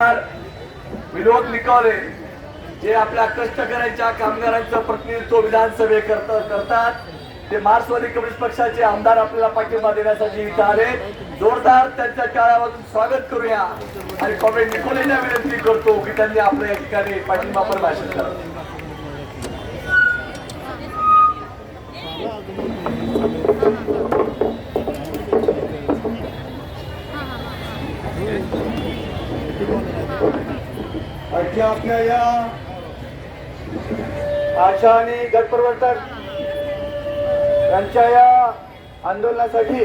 विनोद निकाले जे आपल्या कष्टकऱ्यांच्या कामगारांचं प्रतिनिधित्व विधानसभे करत करतात ते मार्क्सवादी कम्युनिस्ट पक्षाचे आमदार आपल्याला पाठिंबा देण्यासाठी इथं आले जोरदार त्यांच्या काळामधून स्वागत करूया. आणि कॉमेंट निकोलेंना विनंती करतो की त्यांनी आपल्या या ठिकाणी पाठिंबा पण भाषण करावं की आपल्या या आशा आणि गटप्रवर्तक यांच्या या आंदोलनासाठी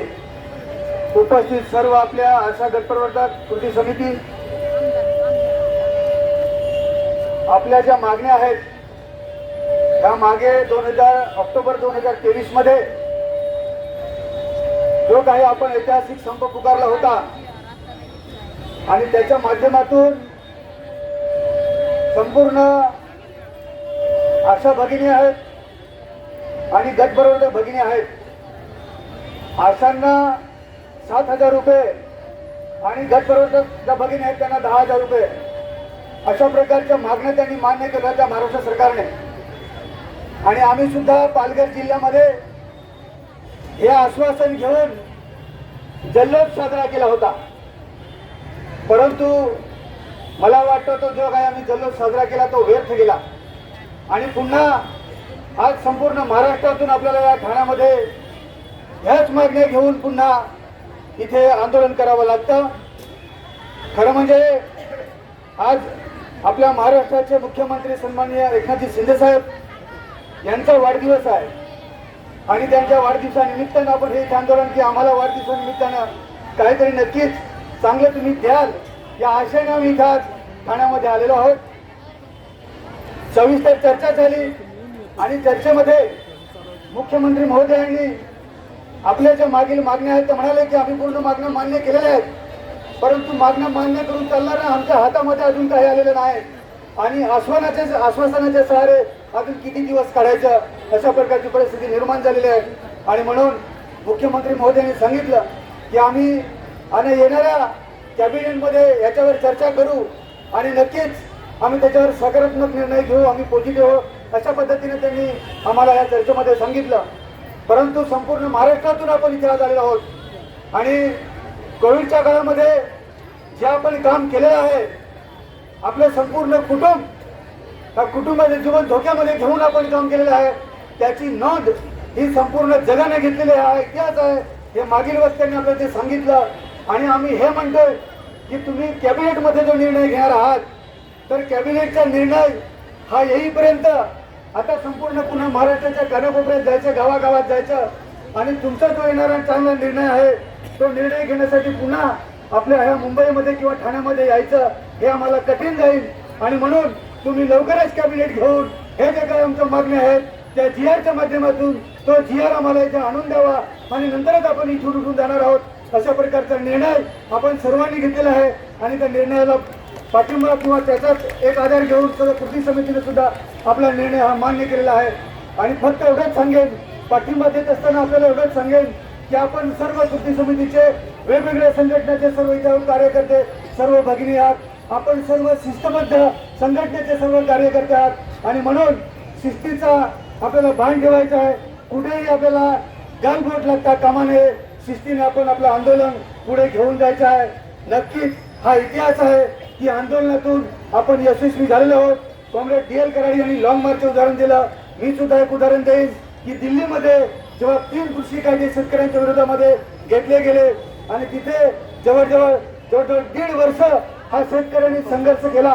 उपस्थित सर्व आपल्या आशा गटप्रवर्तक कृती समिती आपल्या ज्या मागण्या आहेत त्या मागे दोन हजार ऑक्टोबर दोन हजार तेवीसमध्ये जो काही आपण ऐतिहासिक संप पुकारला होता आणि त्याच्या माध्यमातून संपूर्ण आशा भगिनी आहेत आणि गटबरोबर भगिनी आहेत. आशांना सात हजार रुपये आणि गटबरोबर ज्या भगिनी आहेत त्यांना दहा हजार रुपये. अशा प्रकारच्या मागण्या त्यांनी मान्य केल्या त्या महाराष्ट्र सरकारने. आणि आम्ही सुद्धा पालघर जिल्ह्यामध्ये हे आश्वासन घेऊन जल्लोष साजरा केला होता. परंतु मला वाटतं तो जो काही आम्ही जल्लोष साजरा केला तो व्यर्थ गेला. आणि पुन्हा आज संपूर्ण महाराष्ट्रातून आपल्याला या ठाण्यामध्ये ह्याच मागण्या घेऊन पुन्हा इथे आंदोलन करावं लागतं. खरं म्हणजे आज आपल्या महाराष्ट्राचे मुख्यमंत्री सन्माननीय एकनाथजी शिंदे साहेब यांचा वाढदिवस आहे. आणि त्यांच्या वाढदिवसानिमित्तानं आपण हे आंदोलन की आम्हाला वाढदिवसानिमित्तानं काहीतरी नक्कीच चांगलं तुम्ही द्याल. या आशयाने आम्ही इथं आज ठाण्यामध्ये आलेलो आहोत. सविस्तर चर्चा झाली आणि चर्चेमध्ये मुख्यमंत्री महोदयांनी आपल्या ज्या मागील मागण्या आहेत ते म्हणाले की आम्ही पूर्ण मागण्या मान्य केलेल्या आहेत. परंतु मागण्या मान्य करून चालणार आमच्या हातामध्ये अजून काही आलेलं नाही. आणि आश्वानाचे आश्वासनाचे सहारे अजून किती दिवस काढायचं अशा प्रकारची परिस्थिती निर्माण झालेली आहे. आणि म्हणून मुख्यमंत्री महोदयांनी सांगितलं की आम्ही आणि येणाऱ्या कॅबिनेटमध्ये याच्यावर चर्चा करू आणि नक्कीच आम्ही त्याच्यावर सकारात्मक निर्णय घेऊ आम्ही पॉझिटिव्ह अशा पद्धतीने त्यांनी आम्हाला या चर्चेमध्ये सांगितलं. परंतु संपूर्ण महाराष्ट्रातून आपण इथे आज आलेलो आहोत. आणि कोविडच्या काळामध्ये जे आपण काम केलेलं आहे आपलं संपूर्ण कुटुंब त्या कुटुंबाचे जीवन धोक्यामध्ये घेऊन आपण काम केलेलं आहे त्याची नोंद ही संपूर्ण जगाने घेतलेली आहे इतिहास आहे. हे मागील वक्त्यांनी आपल्याला ते सांगितलं आणि आम्ही हे म्हणतोय की तुम्ही कॅबिनेटमध्ये जो निर्णय घेणार आहात तर कॅबिनेटचा निर्णय हा येईपर्यंत आता संपूर्ण पुन्हा महाराष्ट्राच्या कानाकोपऱ्यात जायचं गावागावात जायचं आणि तुमचा जो येणारा चांगला निर्णय आहे तो निर्णय घेण्यासाठी पुन्हा आपल्या ह्या मुंबईमध्ये किंवा ठाण्यामध्ये यायचं हे आम्हाला कठीण जाईल. आणि म्हणून तुम्ही लवकरच कॅबिनेट घेऊन हे जे काही आमच्या मागण्या आहेत त्या जी आरच्या माध्यमातून तो जी आर आम्हाला इथे आणून द्यावा आणि नंतरच आपण इथून उठून जाणार आहोत. अशा प्रकारचा निर्णय आपण सर्वांनी घेतलेला आहे आणि त्या निर्णयाला पाठिंबा किंवा त्याचाच एक आधार घेऊन सर्व कृती समितीने सुद्धा आपला निर्णय हा मान्य केलेला आहे. आणि फक्त एवढंच सांगेन पाठिंबा देत असताना आपल्याला एवढंच सांगेन की आपण सर्व कृती समितीचे वेगवेगळ्या संघटनेचे सर्व इथे कार्यकर्ते सर्व भगिनी आहात. आपण सर्व शिस्तबद्ध संघटनेचे सर्व कार्यकर्ते आहात. आणि म्हणून शिस्तीचा आपल्याला भान ठेवायचं आहे. कुठेही आपल्याला गालबोट लागता कामा नये. शिस्तीने आपण आपलं आंदोलन पुढे घेऊन जायचं आहे. नक्कीच हा इतिहास आहे की आंदोलनातून आपण यशस्वी झालेलो आहोत. काँग्रेस डी एल कराडी यांनी लॉंग मार्चचं उदाहरण दिलं. मी सुद्धा एक उदाहरण देईन की दिल्लीमध्ये जेव्हा तीन कृषी कायदे शेतकऱ्यांच्या विरोधामध्ये घेतले गेले आणि तिथे जवळजवळ जवळजवळ दीड वर्ष हा शेतकऱ्यांनी संघर्ष केला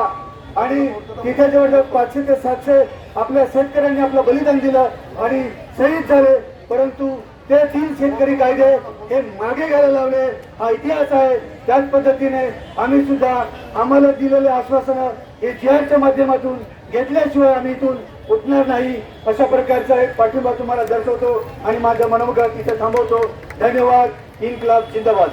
आणि तिथे जवळजवळ पाचशे ते सातशे आपल्या शेतकऱ्यांनी आपलं बलिदान दिलं आणि शहीद झाले. परंतु ते तीन शेतकरी कायदे हे मागे घ्यायला लावले. हा इतिहास आहे. त्याच पद्धतीने आम्ही सुद्धा आम्हाला दिलेले आश्वासनं हे जिहारच्या माध्यमातून घेतल्याशिवाय आम्ही इथून उठणार नाही अशा प्रकारचा एक पाठिंबा तुम्हाला दर्शवतो आणि माझं मनोगत इथे थांबवतो. धन्यवाद. इन्क्लाब जिंदाबाद.